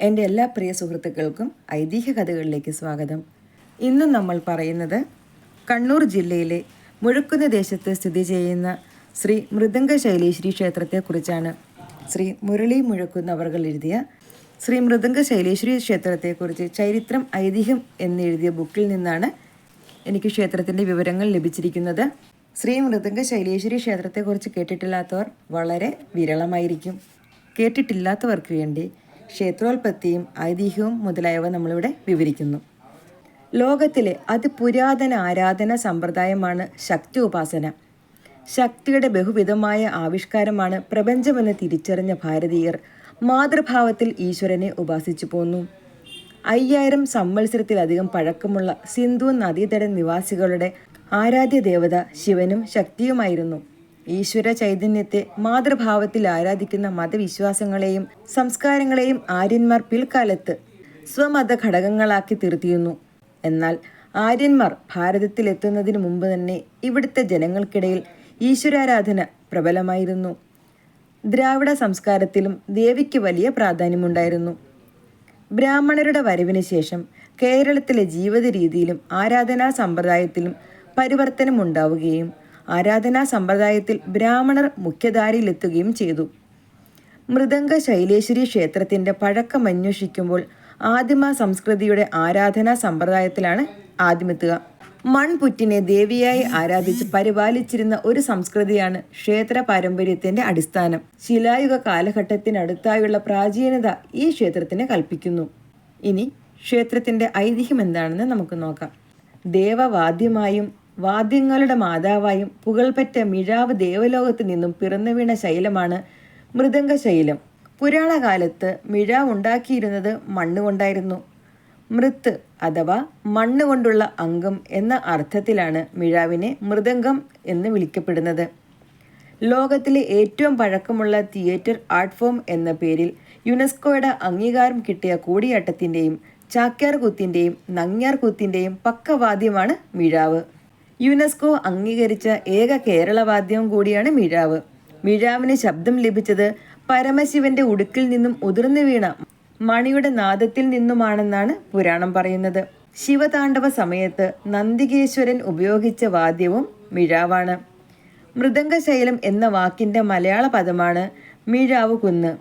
എന്റെ എല്ലാ പ്രിയ സുഹൃത്തുക്കൾക്കും ഐതിഹ്യ കഥകളിലേക്ക് സ്വാഗതം. ഇന്ന് നമ്മൾ പറയുന്നത് കണ്ണൂർ ജില്ലയിലെ മുഴുക്കുന്ന ദേശത്ത് സ്ഥിതി ചെയ്യുന്ന ശ്രീ മൃദംഗ ശൈലേശ്വരി ക്ഷേത്രത്തെക്കുറിച്ചാണ് ശ്രീ മുരളി മുഴക്കുന്ന അവർ എഴുതിയ ശ്രീ മൃദംഗ ശൈലേശ്വരി ക്ഷേത്രത്തെക്കുറിച്ച് ചരിത്രം ഐതിഹ്യം എന്നെഴുതിയ ബുക്കിൽ നിന്നാണ് എനിക്ക് ക്ഷേത്രത്തിന്റെ വിവരങ്ങൾ ലഭിച്ചിരിക്കുന്നത്. ശ്രീ മൃദംഗ ശൈലേശ്വരി ക്ഷേത്രത്തെക്കുറിച്ച് കേട്ടിട്ടില്ലാത്തവർ വളരെ വിരളമായിരിക്കും. കേട്ടിട്ടില്ലാത്തവർക്ക് വേണ്ടി ക്ഷേത്രോൽപത്തിയും ഐതിഹ്യവും മുതലായവ നമ്മളിവിടെ വിവരിക്കുന്നു. ലോകത്തിലെ അതിപുരാതന ആരാധന സമ്പ്രദായമാണ് ശക്തി ഉപാസന. ശക്തിയുടെ ബഹുവിധമായ ആവിഷ്കാരമാണ് പ്രപഞ്ചമെന്ന് തിരിച്ചറിഞ്ഞ ഭാരതീയർ മാതൃഭാവത്തിൽ ഈശ്വരനെ ഉപാസിച്ചു പോന്നു. അയ്യായിരം സംവത്സരത്തിലധികം പഴക്കമുള്ള സിന്ധു നദീതട നിവാസികളുടെ ആരാധ്യ ദേവത ശിവനും ശക്തിയുമായിരുന്നു. ഈശ്വര ചൈതന്യത്തെ മാതൃഭാവത്തിൽ ആരാധിക്കുന്ന മതവിശ്വാസങ്ങളെയും സംസ്കാരങ്ങളെയും ആര്യന്മാർ പിൽക്കാലത്ത് സ്വമത ഘടകങ്ങളാക്കി തീർത്തിരുന്നു. എന്നാൽ ആര്യന്മാർ ഭാരതത്തിലെത്തുന്നതിന് മുമ്പ് തന്നെ ഇവിടുത്തെ ജനങ്ങൾക്കിടയിൽ ഈശ്വരാരാധന പ്രബലമായിരുന്നു. ദ്രാവിഡ സംസ്കാരത്തിലും ദേവിക്ക് വലിയ പ്രാധാന്യമുണ്ടായിരുന്നു. ബ്രാഹ്മണരുടെ വരവിന് ശേഷം കേരളത്തിലെ ജീവിത രീതിയിലും ആരാധനാ സമ്പ്രദായത്തിലും പരിവർത്തനമുണ്ടാവുകയും ആരാധനാ സമ്പ്രദായത്തിൽ ബ്രാഹ്മണർ മുഖ്യധാരയിലെത്തുകയും ചെയ്തു. മൃദംഗ ശൈലേശ്വരി ക്ഷേത്രത്തിന്റെ പഴക്കം അന്വേഷിക്കുമ്പോൾ ആദിമ സംസ്കൃതിയുടെ ആരാധനാ സമ്പ്രദായത്തിലാണ് ആദ്യമെത്തുക മൺപുറ്റിനെ ദേവിയായി ആരാധിച്ച് പരിപാലിച്ചിരുന്ന ഒരു സംസ്കൃതിയാണ് ക്ഷേത്ര പാരമ്പര്യത്തിന്റെ അടിസ്ഥാനം. ശിലായുഗ കാലഘട്ടത്തിനടുത്തായുള്ള പ്രാചീനത ഈ ക്ഷേത്രത്തിന് കൽപ്പിക്കുന്നു. ഇനി ക്ഷേത്രത്തിന്റെ ഐതിഹ്യം എന്താണെന്ന് നമുക്ക് നോക്കാം. ദേവവാദ്യമായും വാദ്യങ്ങളുടെ മാതാവായും പുകൾപെറ്റ മിഴാവ് ദേവലോകത്ത് നിന്നും പിറന്നു വീണ ശൈലമാണ് മൃദംഗ ശൈലം പുരാണകാലത്ത് മിഴാവ് ഉണ്ടാക്കിയിരുന്നത് മണ്ണുകൊണ്ടായിരുന്നു. മൃത്ത് അഥവാ മണ്ണ് കൊണ്ടുള്ള അംഗം എന്ന അർത്ഥത്തിലാണ് മിഴാവിനെ മൃദംഗം എന്ന് വിളിക്കപ്പെടുന്നത്. ലോകത്തിലെ ഏറ്റവും പഴക്കമുള്ള തിയേറ്റർ ആർട്ട് ഫോം എന്ന പേരിൽ യുനെസ്കോയുടെ അംഗീകാരം കിട്ടിയ കൂടിയാട്ടത്തിന്റെയും ചാക്യാർ കൂത്തിന്റെയും നങ്ങ്യാർ കൂത്തിന്റെയും പക്കവാദ്യമാണ് മിഴാവ്. യുനെസ്കോ അംഗീകരിച്ച ഏക കേരളവാദ്യം കൂടിയാണ് മിഴാവ്. മിഴാവിന് ശബ്ദം ലഭിച്ചത് പരമശിവന്റെ ഉടുക്കിൽ നിന്നും ഉതിർന്നു വീണ മണിയുടെ നാദത്തിൽ നിന്നുമാണെന്നാണ് പുരാണം പറയുന്നത്. ശിവതാണ്ഡവ സമയത്ത് നന്ദികേശ്വരൻ ഉപയോഗിച്ച വാദ്യവും മിഴാവാണ്. മൃദംഗശൈലം എന്ന വാക്കിന്റെ മലയാള പദമാണ് മിഴാവ് കുന്ന്.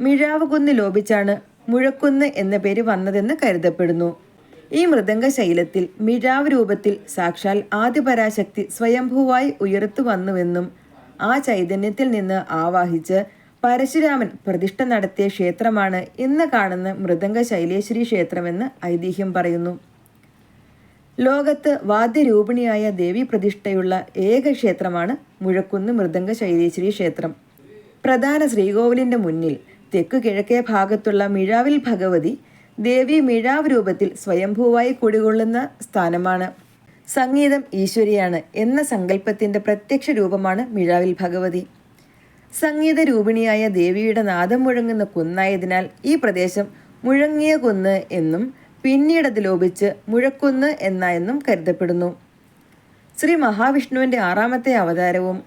മിഴാവ് കുന്ന് ലോപിച്ചാണ് മുഴക്കുന്ന് എന്ന പേര് വന്നതെന്ന് കരുതപ്പെടുന്നു. ഈ മൃദംഗ ശൈലത്തിൽ മിഴാവ് രൂപത്തിൽ സാക്ഷാൽ ആദിപരാശക്തി സ്വയംഭൂവായി ഉയർത്തു വന്നുവെന്നും ആ ചൈതന്യത്തിൽ നിന്ന് ആവാഹിച്ച് പരശുരാമൻ പ്രതിഷ്ഠ നടത്തിയ ക്ഷേത്രമാണ് ഇന്ന് കാണുന്ന മൃദംഗ ശൈലേശ്വരി ക്ഷേത്രമെന്ന് ഐതിഹ്യം പറയുന്നു. ലോകത്ത് വാദ്യരൂപിണിയായ ദേവി പ്രതിഷ്ഠയുള്ള ഏക ക്ഷേത്രമാണ് മുഴക്കുന്ന് മൃദംഗ ശൈലേശ്വരി ക്ഷേത്രം. പ്രധാന ശ്രീകോവിലിന്റെ മുന്നിൽ തെക്കു കിഴക്കേ ഭാഗത്തുള്ള മിഴാവിൽ ഭഗവതി ദേവി മിഴാവ് രൂപത്തിൽ സ്വയംഭൂവായി കുടികൊള്ളുന്ന സ്ഥാനമാണ്. സംഗീതം ഈശ്വരിയാണ് എന്ന സങ്കല്പത്തിന്റെ പ്രത്യക്ഷ രൂപമാണ് മിഴാവിൽ ഭഗവതി. സംഗീത രൂപിണിയായ ദേവിയുടെ നാദം മുഴങ്ങുന്ന കുന്നായതിനാൽ ഈ പ്രദേശം മുഴങ്ങിയ കുന്ന് എന്നും പിന്നീട് അത് ലോപിച്ച് മുഴക്കുന്ന് എന്നായെന്നും കരുതപ്പെടുന്നു. ശ്രീ മഹാവിഷ്ണുവിന്റെ ആറാമത്തെ അവതാരവും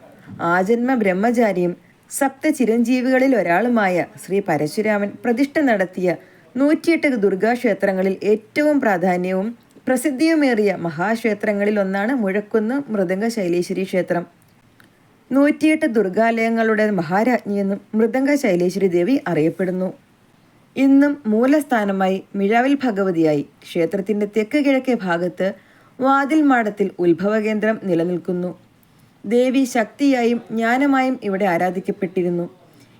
ആജന്മ ബ്രഹ്മചാരിയും സപ്ത ചിരഞ്ജീവികളിൽ ഒരാളുമായ ശ്രീ പരശുരാമൻ പ്രതിഷ്ഠ നടത്തിയ നൂറ്റിയെട്ട് ദുർഗാക്ഷേത്രങ്ങളിൽ ഏറ്റവും പ്രാധാന്യവും പ്രസിദ്ധിയുമേറിയ മഹാക്ഷേത്രങ്ങളിൽ ഒന്നാണ് മുഴക്കുന്ന് മൃദംഗ ശൈലേശ്വരി ക്ഷേത്രം. നൂറ്റിയെട്ട് ദുർഗാലയങ്ങളുടെ മഹാരാജ്ഞിയെന്നും മൃദംഗ ശൈലേശ്വരി ദേവി അറിയപ്പെടുന്നു. ഇന്നും മൂലസ്ഥാനമായി മിഴാവിൽ ഭഗവതിയായി ക്ഷേത്രത്തിന്റെ തെക്ക് കിഴക്കേ ഭാഗത്ത് വാതിൽ മാടത്തിൽ ഉത്ഭവകേന്ദ്രം നിലനിൽക്കുന്നു. ദേവി ശക്തിയായും ജ്ഞാനമായും ഇവിടെ ആരാധിക്കപ്പെട്ടിരുന്നു.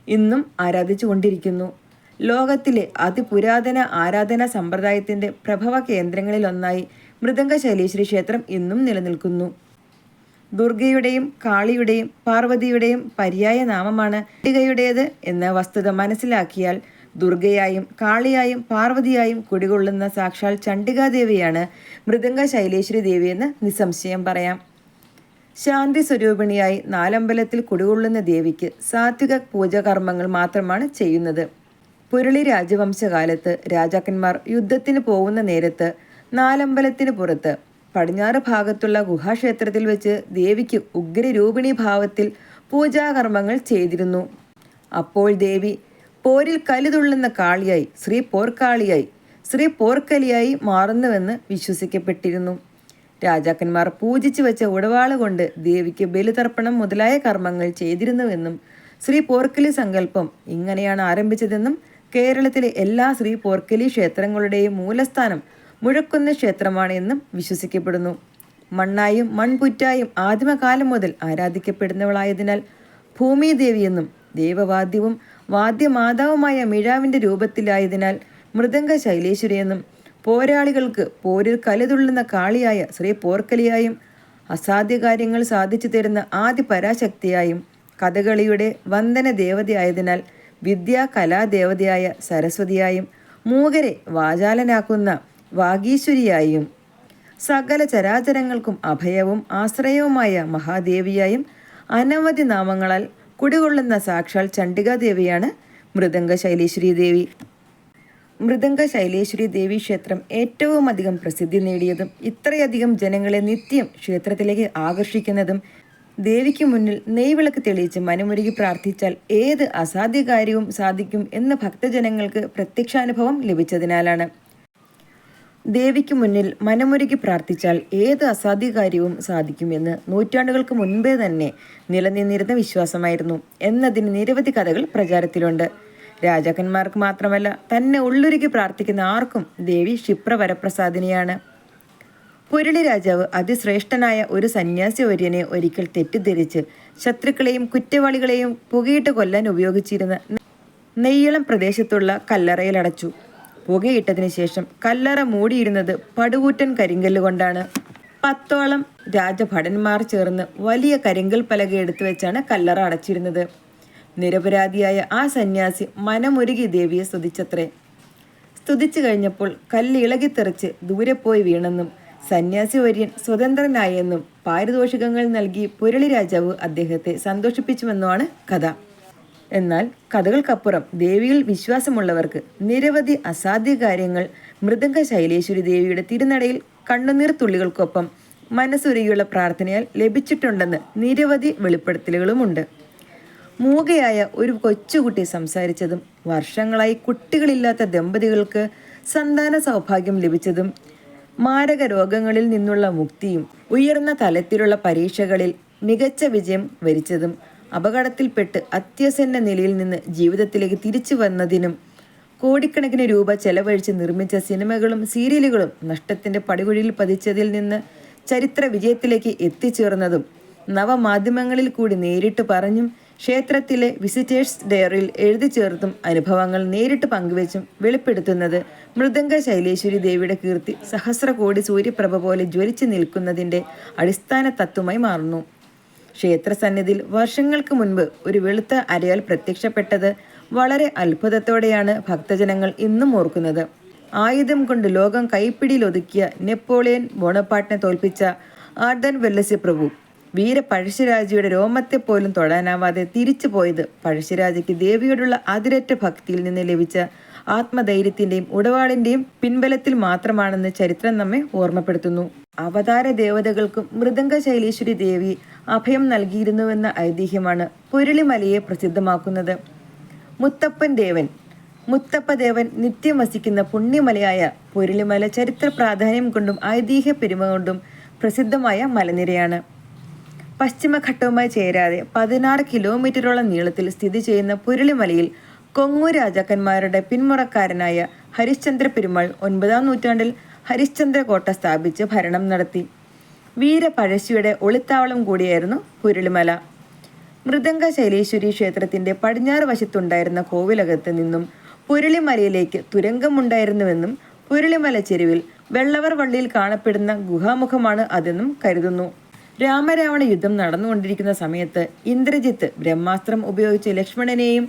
ഇന്നും ആരാധിച്ചുകൊണ്ടിരിക്കുന്നു. ലോകത്തിലെ അതിപുരാതന ആരാധനാ സമ്പ്രദായത്തിന്റെ പ്രഭവ കേന്ദ്രങ്ങളിലൊന്നായി മൃദംഗശൈലീശ്വരി ക്ഷേത്രം ഇന്നും നിലനിൽക്കുന്നു. ദുർഗയുടെയും കാളിയുടെയും പാർവതിയുടെയും പര്യായ നാമമാണ് ഇടികയുടേത് എന്ന വസ്തുത മനസ്സിലാക്കിയാൽ ദുർഗയായും കാളിയായും പാർവതിയായും കുടികൊള്ളുന്ന സാക്ഷാൽ ചണ്ഡികാദേവിയാണ് മൃദംഗ ശൈലേശ്വരി ദേവിയെന്ന് നിസ്സംശയം പറയാം. ശാന്തി സ്വരൂപിണിയായി നാലമ്പലത്തിൽ കുടികൊള്ളുന്ന ദേവിക്ക് സാത്വിക പൂജകർമ്മങ്ങൾ മാത്രമാണ് ചെയ്യുന്നത്. പുരളി രാജവംശകാലത്ത് രാജാക്കന്മാർ യുദ്ധത്തിന് പോകുന്ന നേരത്ത് നാലമ്പലത്തിന് പുറത്ത് പടിഞ്ഞാറ് ഭാഗത്തുള്ള ഗുഹാക്ഷേത്രത്തിൽ വെച്ച് ദേവിക്ക് ഉഗ്രരൂപിണി ഭാവത്തിൽ പൂജാകർമ്മങ്ങൾ ചെയ്തിരുന്നു. അപ്പോൾ ദേവി പോരിൽ കലിതുള്ളുന്ന കാളിയായി ശ്രീ പോർക്കാളിയായി ശ്രീ പോർക്കലിയായി മാറുന്നുവെന്ന് വിശ്വസിക്കപ്പെട്ടിരുന്നു. രാജാക്കന്മാർ പൂജിച്ചു വെച്ച ഉടവാൾ കൊണ്ട് ദേവിക്ക് ബലിതർപ്പണം മുതലായ കർമ്മങ്ങൾ ചെയ്തിരുന്നുവെന്നും ശ്രീ പോർക്കലി സങ്കല്പം ഇങ്ങനെയാണ് ആരംഭിച്ചതെന്നും കേരളത്തിലെ എല്ലാ ശ്രീ പോർക്കലി ക്ഷേത്രങ്ങളുടെയും മൂലസ്ഥാനം മുഴക്കുന്ന ക്ഷേത്രമാണ് എന്നും വിശ്വസിക്കപ്പെടുന്നു. മണ്ണായും മൺപുറ്റായും ആദിമകാലം മുതൽ ആരാധിക്കപ്പെടുന്നവളായതിനാൽ ഭൂമിദേവിയെന്നും ദേവവാദ്യവും വാദ്യമാതാവുമായ മിഴാവിന്റെ രൂപത്തിലായതിനാൽ മൃദംഗ ശൈലേശ്വരിയെന്നും പോരാളികൾക്ക് പോരിൽ കലതുള്ളുന്ന കാളിയായ ശ്രീ പോർക്കലിയായും അസാധ്യകാര്യങ്ങൾ സാധിച്ചു തരുന്ന ആദ്യ പരാശക്തിയായും കഥകളിയുടെ വന്ദന ദേവതയായതിനാൽ വിദ്യാ കലാദേവതയായ സരസ്വതിയായും മൂകരെ വാചാലനാക്കുന്ന വാഗീശ്വരിയായും സകല ചരാചരങ്ങൾക്കും അഭയവും ആശ്രയവുമായ മഹാദേവിയായും അനവധി നാമങ്ങളാൽ കുടികൊള്ളുന്ന സാക്ഷാൽ ചണ്ഡികാദേവിയാണ് മൃദംഗ ശൈലേശ്വരി ദേവി മൃദംഗ ശൈലേശ്വരി ദേവി ക്ഷേത്രം ഏറ്റവും അധികം പ്രസിദ്ധി നേടിയതും ഇത്രയധികം ജനങ്ങളെ നിത്യം ക്ഷേത്രത്തിലേക്ക് ആകർഷിക്കുന്നതും ദേവിക്ക് മുന്നിൽ നെയ്വിളക്ക് തെളിയിച്ച് മനമുരുകി പ്രാർത്ഥിച്ചാൽ ഏത് അസാധ്യ കാര്യവും സാധിക്കും എന്ന് ഭക്തജനങ്ങൾക്ക് പ്രത്യക്ഷാനുഭവം ലഭിച്ചതിനാലാണ്. ദേവിക്ക് മുന്നിൽ മനമുരുകി പ്രാർത്ഥിച്ചാൽ ഏത് അസാധ്യ കാര്യവും സാധിക്കുമെന്ന് നൂറ്റാണ്ടുകൾക്ക് മുൻപേ തന്നെ നിലനിന്നിരുന്ന വിശ്വാസമായിരുന്നു. എന്നതിന് നിരവധി കഥകൾ പ്രചാരത്തിലുണ്ട്. രാജാക്കന്മാർക്ക് മാത്രമല്ല തന്നെ ഉള്ളുരുകി പ്രാർത്ഥിക്കുന്ന ആർക്കും ദേവി ക്ഷിപ്രവരപ്രസാദിനിയാണ്. പുരളി രാജാവ് അതിശ്രേഷ്ഠനായ ഒരു സന്യാസി ഒര്യനെ ഒരിക്കൽ തെറ്റിദ്ധരിച്ച് ശത്രുക്കളെയും കുറ്റവാളികളെയും പുകയിട്ട് കൊല്ലാൻ ഉപയോഗിച്ചിരുന്ന നെയ്യളം പ്രദേശത്തുള്ള കല്ലറയിലടച്ചു. പുകയിട്ടതിന് ശേഷം കല്ലറ മൂടിയിരുന്നത് പടുകൂറ്റൻ കരിങ്കല്ലുകൊണ്ടാണ് പത്തോളം രാജഭടന്മാർ ചേർന്ന് വലിയ കരിങ്കൽ പലക എടുത്തു വെച്ചാണ് കല്ലറ അടച്ചിരുന്നത്. നിരപരാധിയായ ആ സന്യാസി മനമൊരുകി ദേവിയെ സ്തുതിച്ചത്രേ. സ്തുതിച്ചു കഴിഞ്ഞപ്പോൾ കല്ല് ഇളകിത്തെറിച്ച് ദൂരെ പോയി വീണെന്നും സന്യാസി വര്യൻ സ്വതന്ത്രനായെന്നും പാരിതോഷികങ്ങൾ നൽകി പുരളി രാജാവ് അദ്ദേഹത്തെ സന്തോഷിപ്പിച്ചുവെന്നുമാണ് കഥ. എന്നാൽ കഥകൾക്കപ്പുറം ദേവിയിൽ വിശ്വാസമുള്ളവർക്ക് നിരവധി അസാധ്യ കാര്യങ്ങൾ മൃദംഗ ശൈലേശ്വരി ദേവിയുടെ തിരുനടയിൽ കണ്ണുനീർ തുള്ളികൾക്കൊപ്പം മനസ്സുരുകിയുള്ള പ്രാർത്ഥനയാൽ ലഭിച്ചിട്ടുണ്ടെന്ന് നിരവധി വെളിപ്പെടുത്തലുകളുമുണ്ട്. മൂകയായ ഒരു കൊച്ചുകുട്ടി സംസാരിച്ചതും വർഷങ്ങളായി കുട്ടികളില്ലാത്ത ദമ്പതികൾക്ക് സന്താന സൗഭാഗ്യം ലഭിച്ചതും മാരക രോഗങ്ങളിൽ നിന്നുള്ള മുക്തിയും ഉയർന്ന തലത്തിലുള്ള പരീക്ഷകളിൽ മികച്ച വിജയം വരിച്ചതും അപകടത്തിൽപ്പെട്ട് അത്യസന്ന നിലയിൽ നിന്ന് ജീവിതത്തിലേക്ക് തിരിച്ചു വന്നതിനും കോടിക്കണക്കിന് രൂപ ചെലവഴിച്ച് നിർമ്മിച്ച സിനിമകളും സീരിയലുകളും നഷ്ടത്തിന്റെ പടികുഴിയിൽ പതിച്ചതിൽ നിന്ന് ചരിത്ര വിജയത്തിലേക്ക് എത്തിച്ചേർന്നതും നവമാധ്യമങ്ങളിൽ കൂടി നേരിട്ട് പറഞ്ഞും ക്ഷേത്രത്തിലെ വിസിറ്റേഴ്സ് ഡയറിയിൽ എഴുതി ചേർത്തും അനുഭവങ്ങൾ നേരിട്ട് പങ്കുവെച്ചും വെളിപ്പെടുത്തുന്നത് മൃദംഗ ശൈലേശ്വരി ദേവിയുടെ കീർത്തി സഹസ്രകോടി സൂര്യപ്രഭ പോലെ ജ്വലിച്ചു നിൽക്കുന്നതിന്റെ അടിസ്ഥാന തത്വമായി മാറുന്നു. ക്ഷേത്ര സന്നിധിയിൽ വർഷങ്ങൾക്ക് മുൻപ് ഒരു വെളുത്ത അരയാൽ പ്രത്യക്ഷപ്പെട്ടത് വളരെ അത്ഭുതത്തോടെയാണ് ഭക്തജനങ്ങൾ ഇന്നും ഓർക്കുന്നത്. ആയുധം കൊണ്ട് ലോകം കൈപ്പിടിയിൽ ഒതുക്കിയ നെപ്പോളിയൻ ബോണപ്പാട്ടിനെ തോൽപ്പിച്ച ആർദൻ വെല്ലസി പ്രഭു വീര പഴശ്ശിരാജയുടെ രോമത്തെ പോലും തൊടാനാവാതെ തിരിച്ചു പോയത് പഴശ്ശിരാജയ്ക്ക് ദേവിയോടുള്ള അതിരറ്റ ഭക്തിയിൽ നിന്ന് ലഭിച്ച ആത്മധൈര്യത്തിന്റെയും ഉടവാളിന്റെയും പിൻബലത്തിൽ മാത്രമാണെന്ന് ചരിത്രം നമ്മെ ഓർമ്മപ്പെടുത്തുന്നു. അവതാര ദേവതകൾക്കും മൃദംഗ ശൈലീശ്വരി ദേവി അഭയം നൽകിയിരുന്നുവെന്ന ഐതിഹ്യമാണ് പുരളിമലയെ പ്രസിദ്ധമാക്കുന്നത്. മുത്തപ്പൻ ദേവൻ. മുത്തപ്പ ദേവൻ നിത്യം വസിക്കുന്ന പുണ്യമലയായ പുരളിമല ചരിത്ര പ്രാധാന്യം കൊണ്ടും ഐതിഹ്യ പെരുമ കൊണ്ടും പ്രസിദ്ധമായ മലനിരയാണ്. പശ്ചിമഘട്ടവുമായി ചേരാതെ പതിനാറ് കിലോമീറ്ററോളം നീളത്തിൽ സ്ഥിതി ചെയ്യുന്ന പുരളിമലയിൽ കൊങ്ങു രാജാക്കന്മാരുടെ പിന്മുറക്കാരനായ ഹരിശ്ചന്ദ്ര പെരുമാൾ ഒൻപതാം നൂറ്റാണ്ടിൽ ഹരിശ്ചന്ദ്ര കോട്ട സ്ഥാപിച്ച് ഭരണം നടത്തി. വീര പഴശ്ശിയുടെ ഒളിത്താവളം കൂടിയായിരുന്നു പുരളിമല. മൃദംഗ ശൈലേശ്വരി ക്ഷേത്രത്തിന്റെ പടിഞ്ഞാറ് വശത്തുണ്ടായിരുന്ന കോവിലകത്ത് നിന്നും പുരളിമലയിലേക്ക് തുരങ്കമുണ്ടായിരുന്നുവെന്നും പുരളിമല ചെരുവിൽ വെള്ളവർ വള്ളിയിൽ കാണപ്പെടുന്ന ഗുഹാമുഖമാണ് അതെന്നും കരുതുന്നു. രാമരാവണ യുദ്ധം നടന്നുകൊണ്ടിരിക്കുന്ന സമയത്ത് ഇന്ദ്രജിത്ത് ബ്രഹ്മാസ്ത്രം ഉപയോഗിച്ച് ലക്ഷ്മണനെയും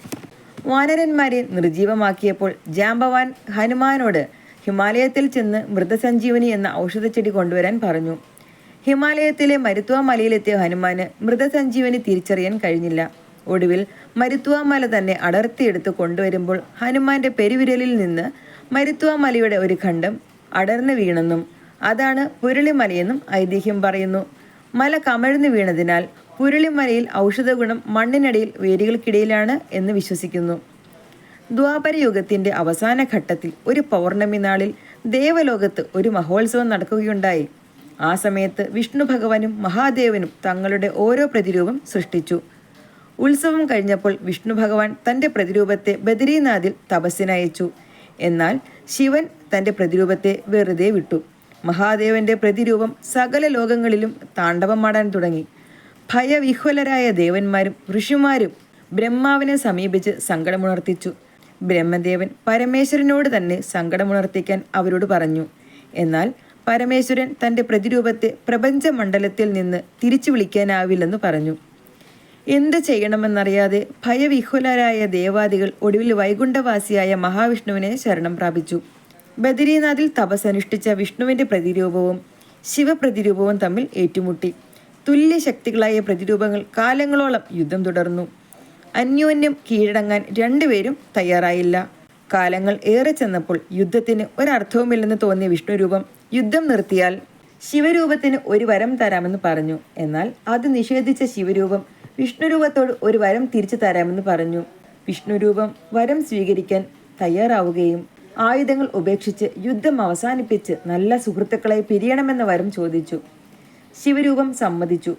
വാനരന്മാരെ നിർജീവമാക്കിയപ്പോൾ ജാമ്പവാൻ ഹനുമാനോട് ഹിമാലയത്തിൽ ചെന്ന് മൃതസഞ്ജീവനി എന്ന ഔഷധച്ചെടി കൊണ്ടുവരാൻ പറഞ്ഞു. ഹിമാലയത്തിലെ മരുത്വ മലയിലെത്തിയ ഹനുമാന് മൃതസഞ്ജീവനി തിരിച്ചറിയാൻ കഴിഞ്ഞില്ല. ഒടുവിൽ മരുത്വ മല തന്നെ അടർത്തിയെടുത്ത് കൊണ്ടുവരുമ്പോൾ ഹനുമാന്റെ പെരുവിരലിൽ നിന്ന് മരുത്വ മലയുടെ ഒരു ഖണ്ഡം അടർന്നു വീണെന്നും അതാണ് പുരളിമലയെന്നും ഐതിഹ്യം പറയുന്നു. മല കമഴ്ന്നു വീണതിനാൽ പുരളിമലയിൽ ഔഷധഗുണം മണ്ണിനടിയിൽ വേരുകൾക്കിടയിലാണ് എന്ന് വിശ്വസിക്കുന്നു. ദ്വാപരയുഗത്തിന്റെ അവസാന ഘട്ടത്തിൽ ഒരു പൗർണമി നാളിൽ ദേവലോകത്ത് ഒരു മഹോത്സവം നടക്കുകയുണ്ടായി. ആ സമയത്ത് വിഷ്ണു ഭഗവാനും മഹാദേവനും തങ്ങളുടെ ഓരോ പ്രതിരൂപം സൃഷ്ടിച്ചു. ഉത്സവം കഴിഞ്ഞപ്പോൾ വിഷ്ണു ഭഗവാൻ തന്റെ പ്രതിരൂപത്തെ ബദരീനാഥിൽ തപസ്സിനയച്ചു. എന്നാൽ ശിവൻ തന്റെ പ്രതിരൂപത്തെ വെറുതെ വിട്ടു. മഹാദേവന്റെ പ്രതിരൂപം സകല ലോകങ്ങളിലും താണ്ഡവമാടാൻ തുടങ്ങി. ഭയവിഹ്വലരായ ദേവന്മാരും ഋഷിമാരും ബ്രഹ്മാവിനെ സമീപിച്ച് സങ്കടമുണർത്തിച്ചു. ബ്രഹ്മദേവൻ പരമേശ്വരനോട് തന്നെ സങ്കടമുണർത്തിക്കാൻ അവരോട് പറഞ്ഞു. എന്നാൽ പരമേശ്വരൻ തന്റെ പ്രതിരൂപത്തെ പ്രപഞ്ചമണ്ഡലത്തിൽ നിന്ന് തിരിച്ചു വിളിക്കാനാവില്ലെന്ന് പറഞ്ഞു. എന്ത് ചെയ്യണമെന്നറിയാതെ ഭയവിഹുലരായ ദേവാദികൾ ഒടുവിൽ വൈകുണ്ഠവാസിയായ മഹാവിഷ്ണുവിനെ ശരണം പ്രാപിച്ചു. ബദരീനാഥിൽ തപസ്സനുഷ്ഠിച്ച വിഷ്ണുവിന്റെ പ്രതിരൂപവും ശിവപ്രതിരൂപവും തമ്മിൽ ഏറ്റുമുട്ടി. തുല്യ ശക്തികളായ പ്രതിരൂപങ്ങൾ കാലങ്ങളോളം യുദ്ധം തുടർന്നു. അന്യോന്യം കീഴടങ്ങാൻ രണ്ടുപേരും തയ്യാറായില്ല. കാലങ്ങൾ ഏറെ ചെന്നപ്പോൾ യുദ്ധത്തിന് ഒരർത്ഥവുമില്ലെന്ന് തോന്നിയ വിഷ്ണുരൂപം യുദ്ധം നിർത്തിയാൽ ശിവരൂപത്തിന് ഒരു വരം തരാമെന്ന് പറഞ്ഞു. എന്നാൽ അത് നിഷേധിച്ച ശിവരൂപം വിഷ്ണുരൂപത്തോട് ഒരു വരം തിരിച്ചു തരാമെന്ന് പറഞ്ഞു. വിഷ്ണുരൂപം വരം സ്വീകരിക്കാൻ തയ്യാറാവുകയും ആയുധങ്ങൾ ഉപേക്ഷിച്ച് യുദ്ധം അവസാനിപ്പിച്ച് നല്ല സുഹൃത്തുക്കളെ പിരിയണമെന്ന് വരം ചോദിച്ചു. ശിവരൂപം സമ്മതിച്ചു.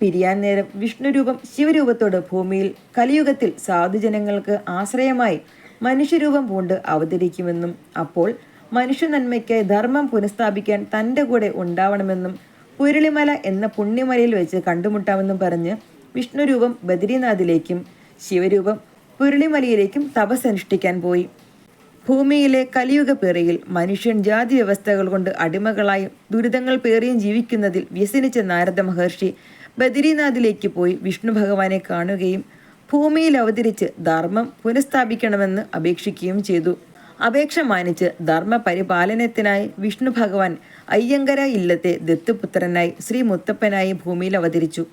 പിരിയാൻ നേരം വിഷ്ണുരൂപം ശിവരൂപത്തോട് ഭൂമിയിൽ കലിയുഗത്തിൽ സാധുജനങ്ങൾക്ക് ആശ്രയമായി മനുഷ്യരൂപം പൂണ്ട് അവതരിക്കുമെന്നും അപ്പോൾ മനുഷ്യ നന്മയ്ക്കായി ധർമ്മം പുനഃസ്ഥാപിക്കാൻ തന്റെ കൂടെ ഉണ്ടാവണമെന്നും പുരളിമല എന്ന പുണ്യമലയിൽ വെച്ച് കണ്ടുമുട്ടാമെന്നും പറഞ്ഞ് വിഷ്ണുരൂപം ബദ്രീനാഥിലേക്കും ശിവരൂപം പുരളിമലയിലേക്കും തപസ്സനുഷ്ഠിക്കാൻ പോയി. ഭൂമിയിലെ കലിയുഗ പേറിയിൽ മനുഷ്യൻ ജാതി വ്യവസ്ഥകൾ കൊണ്ട് അടിമകളായും ദുരിതങ്ങൾ പേറിയും ജീവിക്കുന്നതിൽ വ്യസനിച്ച നാരദ മഹർഷി ബദരീനാഥിലേക്ക് പോയി വിഷ്ണു ഭഗവാനെ കാണുകയും ഭൂമിയിൽ അവതരിച്ച് ധർമ്മം പുനഃസ്ഥാപിക്കണമെന്ന് അപേക്ഷിക്കുകയും ചെയ്തു. അപേക്ഷ മാനിച്ച് ധർമ്മ പരിപാലനത്തിനായി വിഷ്ണു ഭഗവാൻ അയ്യങ്കര ഇല്ലത്തെ ദത്തുപുത്രനായി ശ്രീ മുത്തപ്പനായി ഭൂമിയിൽ അവതരിച്ചു.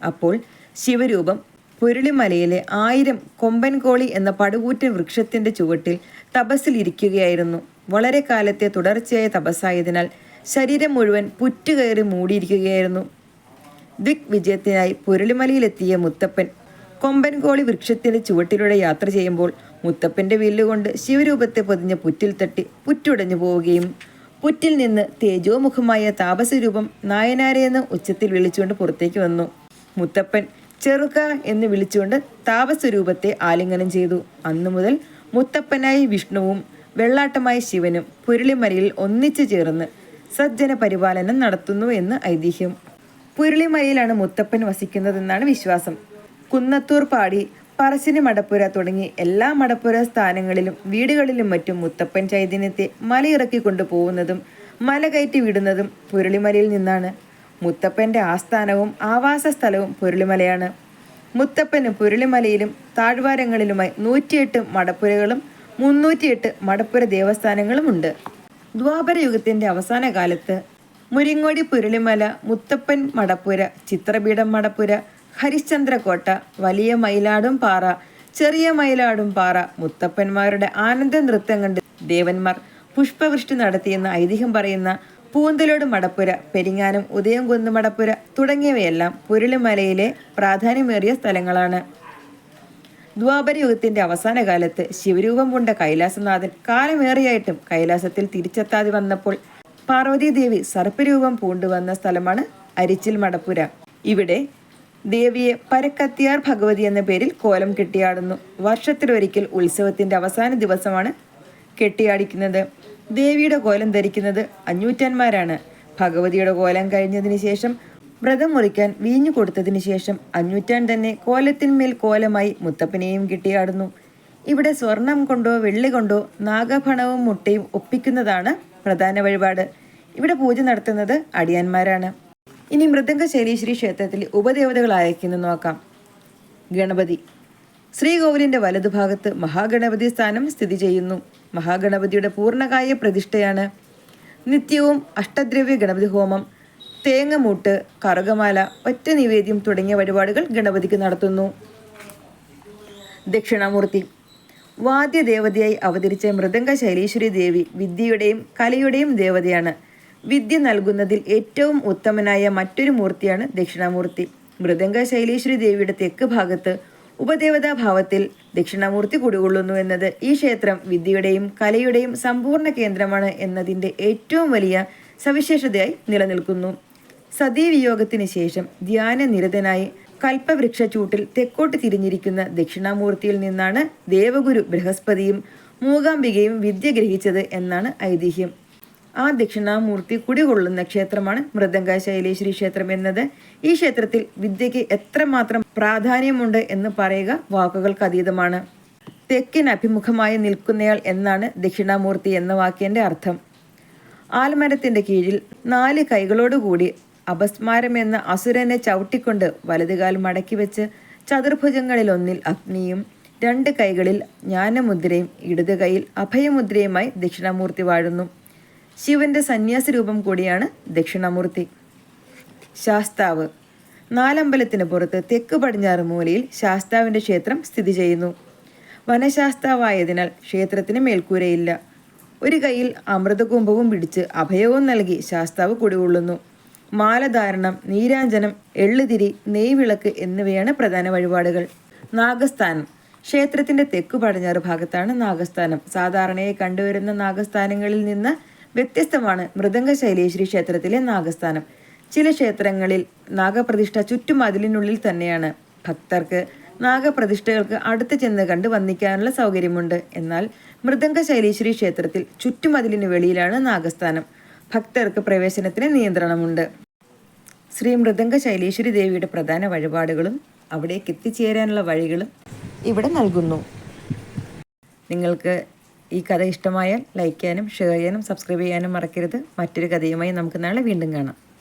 അപ്പോൾ ശിവരൂപം പുരുളിമലയിലെ ആയിരം കൊമ്പൻകോളി എന്ന പടുകൂറ്റൻ വൃക്ഷത്തിന്റെ ചുവട്ടിൽ തപസ്സിലിരിക്കുകയായിരുന്നു വളരെ കാലത്തെ തുടർച്ചയായ തപസ്സായതിനാൽ ശരീരം മുഴുവൻ പുറ്റുകയറി മൂടിയിരിക്കുകയായിരുന്നു. ദിഗ്വിജയത്തിനായി പുരളിമലയിലെത്തിയ മുത്തപ്പൻ കൊമ്പൻകോളി വൃക്ഷത്തിന്റെ ചുവട്ടിലൂടെ യാത്ര ചെയ്യുമ്പോൾ മുത്തപ്പന്റെ വില്ലുകൊണ്ട് ശിവരൂപത്തെ പൊതിഞ്ഞ പുറ്റിൽ തട്ടി പുറ്റുടഞ്ഞു പോവുകയും പുറ്റിൽ നിന്ന് തേജോമുഖമായ താപസരൂപം നായനാരെയെന്ന് ഉച്ചത്തിൽ വിളിച്ചുകൊണ്ട് പുറത്തേക്ക് വന്നു. മുത്തപ്പൻ ചെറുക്ക എന്ന് വിളിച്ചുകൊണ്ട് താപസ്വരൂപത്തെ ആലിംഗനം ചെയ്തു. അന്നു മുതൽ മുത്തപ്പനായി വിഷ്ണുവും വെള്ളാട്ടമായ ശിവനും പുരുളിമലയിൽ ഒന്നിച്ചു ചേർന്ന് സജ്ജന പരിപാലനം നടത്തുന്നു എന്ന് ഐതിഹ്യം. പുരുളിമലയിലാണ് മുത്തപ്പൻ വസിക്കുന്നതെന്നാണ് വിശ്വാസം. കുന്നത്തൂർ പാടി പറശ്ശിനി മടപ്പുര തുടങ്ങി എല്ലാ മടപ്പുര സ്ഥാനങ്ങളിലും വീടുകളിലും മറ്റും മുത്തപ്പൻ ചൈതന്യത്തെ മലയിറക്കി കൊണ്ടുപോകുന്നതും മല കയറ്റി വിടുന്നതും പുരുളിമലയിൽ നിന്നാണ്. മുത്തപ്പന്റെ ആസ്ഥാനവും ആവാസ സ്ഥലവും പുരുളിമലയാണ്. മുത്തപ്പന് പുരുളിമലയിലും താഴ്വാരങ്ങളിലുമായി നൂറ്റിയെട്ട് മടപ്പുരകളും മുന്നൂറ്റിയെട്ട് മടപ്പുര ദേവസ്ഥാനങ്ങളുമുണ്ട്. ദ്വാപരയുഗത്തിന്റെ അവസാന കാലത്ത് മുരിങ്ങോടി പുരുളിമല മുത്തപ്പൻ മടപ്പുര ചിത്രപീഠം മടപ്പുര ഹരിശ്ചന്ദ്രകോട്ട വലിയ മയിലാടും പാറ ചെറിയ മയിലാടും പാറ മുത്തപ്പന്മാരുടെ ആനന്ദ നൃത്തം കണ്ട് ദേവന്മാർ പുഷ്പവൃഷ്ടി നടത്തിയെന്ന് ഐതിഹ്യം പറയുന്ന പൂന്തലോട് മടപ്പുര പെരിങ്ങാനം ഉദയംകുന്ന് മടപ്പുര തുടങ്ങിയവയെല്ലാം പുരുളിമലയിലെ പ്രാധാന്യമേറിയ സ്ഥലങ്ങളാണ്. ദ്വാപരയുഗത്തിന്റെ അവസാന കാലത്ത് ശിവരൂപം കൊണ്ട കൈലാസനാഥൻ കാലമേറിയായിട്ടും കൈലാസത്തിൽ തിരിച്ചെത്താതെ വന്നപ്പോൾ പാർവതീദേവി സർപ്പരൂപം പൂണ്ടുവന്ന സ്ഥലമാണ് അരിച്ചിൽ മടപ്പുര. ഇവിടെ ദേവിയെ പരക്കത്തിയാർ ഭഗവതി എന്ന പേരിൽ കോലം കെട്ടിയാടുന്നു. വർഷത്തിലൊരിക്കൽ ഉത്സവത്തിന്റെ അവസാന ദിവസമാണ് കെട്ടിയാടിക്കുന്നത്. ദേവിയുടെ കോലം ധരിക്കുന്നത് അഞ്ഞൂറ്റന്മാരാണ്. ഭഗവതിയുടെ കോലം കഴിഞ്ഞതിന് ശേഷം വ്രതം മുറിക്കാൻ വീഞ്ഞു കൊടുത്തതിന് ശേഷം അഞ്ഞൂറ്റാൻ തന്നെ കോലത്തിന്മേൽ കോലമായി മുത്തപ്പനെയും കിട്ടിയാടുന്നു. ഇവിടെ സ്വർണം കൊണ്ടോ വെള്ളി കൊണ്ടോ നാഗഭണവും മുട്ടയും ഒപ്പിക്കുന്നതാണ് പ്രധാന വഴിപാട്. ഇവിടെ പൂജ നടത്തുന്നത് അടിയാന്മാരാണ്. ഇനി മൃദംഗ ശൈലീശ്വരി ക്ഷേത്രത്തിൽ ഉപദേവതകളായിരിക്കുന്നു നോക്കാം. ഗണപതി. ശ്രീകോവിലിന്റെ വലതുഭാഗത്ത് മഹാഗണപതി സ്ഥാനം സ്ഥിതി ചെയ്യുന്നു. മഹാഗണപതിയുടെ പൂർണകായ പ്രതിഷ്ഠയാണ് നിത്യവും അഷ്ടദ്രവ്യ ഗണപതി ഹോമം തേങ്ങമൂട്ട് കറുകമാല ഒറ്റ നിവേദ്യം തുടങ്ങിയ വഴിപാടുകൾ ഗണപതിക്ക് നടത്തുന്നു. ദക്ഷിണാമൂർത്തി. വാദ്യദേവതയായി അവതരിച്ച മൃദംഗ ശൈലീശ്വരി ദേവി വിദ്യയുടെയും കലയുടെയും ദേവതയാണ്. വിദ്യ നൽകുന്നതിൽ ഏറ്റവും ഉത്തമനായ മറ്റൊരു മൂർത്തിയാണ് ദക്ഷിണാമൂർത്തി. മൃദംഗ ശൈലീശ്വരി ദേവിയുടെ തെക്ക് ഭാഗത്ത് ഉപദേവതാ ഭാവത്തിൽ ദക്ഷിണാമൂർത്തി കുടികൊള്ളുന്നു എന്നത് ഈ ക്ഷേത്രം വിദ്യയുടെയും കലയുടെയും സമ്പൂർണ കേന്ദ്രമാണ് എന്നതിന്റെ ഏറ്റവും വലിയ സവിശേഷതയായി നിലനിൽക്കുന്നു. സതീവിയോഗത്തിന് ശേഷം ധ്യാനനിരതനായി കൽപ്പവൃക്ഷ ചൂട്ടിൽ തെക്കോട്ട് തിരിഞ്ഞിരിക്കുന്ന ദക്ഷിണാമൂർത്തിയിൽ നിന്നാണ് ദേവഗുരു ബൃഹസ്പതിയും മൂകാംബികയും വിദ്യ ഗ്രഹിച്ചത് എന്നാണ് ഐതിഹ്യം. ആ ദക്ഷിണാമൂർത്തി കുടികൊള്ളുന്ന ക്ഷേത്രമാണ് മൃദംഗ ശൈലേശ്വരി ക്ഷേത്രം എന്നത്. ഈ ക്ഷേത്രത്തിൽ വിദ്യയ്ക്ക് എത്രമാത്രം പ്രാധാന്യമുണ്ട് എന്ന് പറയുക വാക്കുകൾക്ക് അതീതമാണ്. തെക്കിന് അഭിമുഖമായി നിൽക്കുന്നയാൾ എന്നാണ് ദക്ഷിണാമൂർത്തി എന്ന വാക്കിന്റെ അർത്ഥം. ആൽമരത്തിന്റെ കീഴിൽ നാല് കൈകളോടുകൂടി അപസ്മാരം എന്ന അസുരനെ ചവിട്ടിക്കൊണ്ട് വലതുകാൽ മടക്കി വെച്ച് ചതുർഭുജങ്ങളിലൊന്നിൽ അഗ്നിയും രണ്ട് കൈകളിൽ ജ്ഞാനമുദ്രയും ഇടത് കൈയിൽ അഭയമുദ്രയുമായി ദക്ഷിണാമൂർത്തി വാഴുന്നു. ശിവന്റെ സന്യാസ രൂപം കൂടിയാണ് ദക്ഷിണാമൂർത്തി. ശാസ്താവ്. നാലമ്പലത്തിന് പുറത്ത് തെക്ക് പടിഞ്ഞാറ് മൂലയിൽ ശാസ്താവിന്റെ ക്ഷേത്രം സ്ഥിതി ചെയ്യുന്നു. വനശാസ്താവായതിനാൽ ക്ഷേത്രത്തിന് മേൽക്കൂരയില്ല. ഒരു കൈയിൽ അമൃതകുംഭവും പിടിച്ച് അഭയവും നൽകി ശാസ്താവ് കുടികൊള്ളുന്നു. മാലധാരണം നീരാഞ്ജനം എള്ളുതിരി നെയ്വിളക്ക് എന്നിവയാണ് പ്രധാന വഴിപാടുകൾ. നാഗസ്ഥാനം. ക്ഷേത്രത്തിന്റെ തെക്കു പടിഞ്ഞാറ് ഭാഗത്താണ് നാഗസ്ഥാനം. സാധാരണയായി കണ്ടുവരുന്ന നാഗസ്ഥാനങ്ങളിൽ നിന്ന് വ്യത്യസ്തമാണ് മൃദംഗ ശൈലേശ്വരി ക്ഷേത്രത്തിലെ നാഗസ്ഥാനം. ചില ക്ഷേത്രങ്ങളിൽ നാഗപ്രതിഷ്ഠ ചുറ്റുമതിലിനുള്ളിൽ തന്നെയാണ്. ഭക്തർക്ക് നാഗപ്രതിഷ്ഠകൾക്ക് അടുത്ത് ചെന്ന് കണ്ട് വന്ദിക്കാനുള്ള സൗകര്യമുണ്ട്. എന്നാൽ മൃദംഗ ശൈലേശ്വരി ക്ഷേത്രത്തിൽ ചുറ്റുമതിലിന് വെളിയിലാണ് നാഗസ്ഥാനം. ഭക്തർക്ക് പ്രവേശനത്തിന് നിയന്ത്രണമുണ്ട്. ശ്രീ മൃദംഗ ശൈലേശ്വരി ദേവിയുടെ പ്രധാന വഴിപാടുകളും അവിടേക്ക് എത്തിച്ചേരാനുള്ള വഴികളും ഇവിടെ നൽകുന്നു. നിങ്ങൾക്ക് ഈ കഥ ഇഷ്ടമായാൽ ലൈക്ക് ചെയ്യാനും ഷെയർ ചെയ്യാനും സബ്സ്ക്രൈബ് ചെയ്യാനും മറക്കരുത്. മറ്റൊരു കഥയുമായി നമുക്ക് നാളെ വീണ്ടും കാണാം.